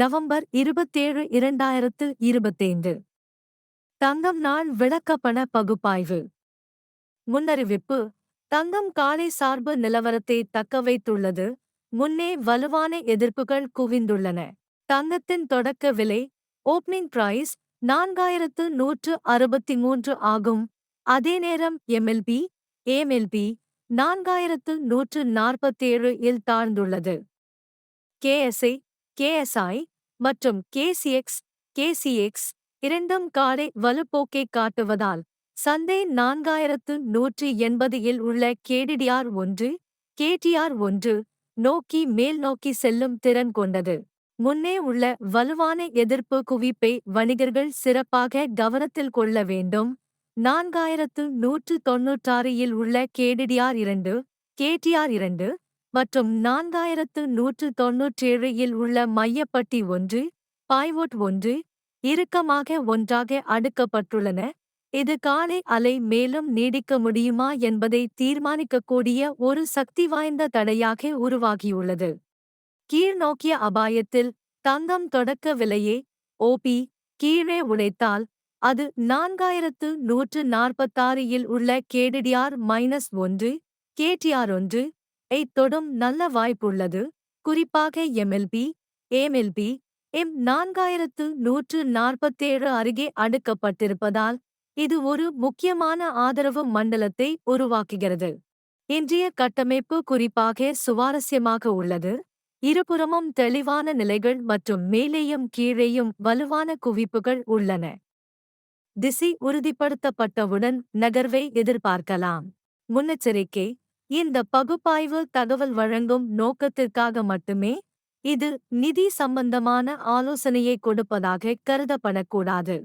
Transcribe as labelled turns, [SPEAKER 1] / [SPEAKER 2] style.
[SPEAKER 1] November இருபத்தேழு இரண்டாயிரத்து இருபத்தைந்து. தங்கம் நாள் விளக்கப்பண பகுப்பாய்வு. முன்னறிவிப்பு தங்கம் காலை சார்பு நிலவரத்தை தக்கவைத்துள்ளது முன்னே வலுவான எதிர்ப்புகள் குவிந்துள்ளன. தங்கத்தின் தொடக்க விலை ஓப்பனிங் பிரைஸ் நான்காயிரத்து நூற்று அறுபத்தி மூன்று ஆகும். அதே நேரம் எம்எல்பி ஏஎம்எல்பி நான்காயிரத்து நூற்று நாற்பத்தேழு இல் தாழ்ந்துள்ளது. கேஎஸ்ஐ கேஎஸ்ஐ மற்றும் கேசிஎக்ஸ் கேசிஎக்ஸ் இரண்டும் காலை வலுப்போக்கை காட்டுவதால் சந்தை நான்காயிரத்து நூற்றி எண்பதில் உள்ள கேடிடிஆர் ஒன்று கேடிஆர் ஒன்று நோக்கி மேல் நோக்கி செல்லும் திறன் கொண்டது. முன்னே உள்ள வலுவான எதிர்ப்பு குவிப்பை வணிகர்கள் சிறப்பாக கவனத்தில் கொள்ள வேண்டும். நான்காயிரத்து நூற்று தொன்னூற்றாறு இல் உள்ள கேடிடிஆர் இரண்டு கேடிஆர் இரண்டு மற்றும் நான்காயிரத்து நூற்று தொன்னூற்றேழு இல் உள்ள மையப்பட்டி ஒன்று பாய்வோட் ஒன்று இறுக்கமாக ஒன்றாக அடுக்கப்பட்டுள்ளன. இது காலை அலை மேலும் நீடிக்க முடியுமா என்பதை தீர்மானிக்கக்கூடிய ஒரு சக்தி வாய்ந்த தடையாக உருவாகியுள்ளது. கீழ்நோக்கிய அபாயத்தில் தங்கம் தொடக்க விலையே ஓபி கீழே உழைத்தால் அது நான்காயிரத்து நூற்று நாற்பத்தாறு இல் உள்ள கேடிடிஆர் மைனஸ் ஒன்று கேடிஆர் ஒன்று ஐ தொடும் நல்ல வாய்ப்புள்ளது. குறிப்பாக எம்எல்பி ஏஎம்எல்பி எம் நான்காயிரத்து நூற்று நாற்பத்தேழு அருகே அடுக்கப்பட்டிருப்பதால் இது ஒரு முக்கியமான ஆதரவு மண்டலத்தை உருவாக்குகிறது. இன்றைய கட்டமைப்பு குறிப்பாக சுவாரஸ்யமாக உள்ளது. இருபுறமும் தெளிவான நிலைகள் மற்றும் மேலேயும் கீழேயும் வலுவான குவிப்புகள் உள்ளன. திசை உறுதிப்படுத்தப்பட்டவுடன் நகர்வை எதிர்பார்க்கலாம். முன்னெச்சரிக்கை இந்த பகுப்பாய்வு தகவல் வழங்கும் நோக்கத்திற்காக மட்டுமே இது நிதி சம்பந்தமான ஆலோசனையை கொடுப்பதாக கருதப்படக்கூடாது.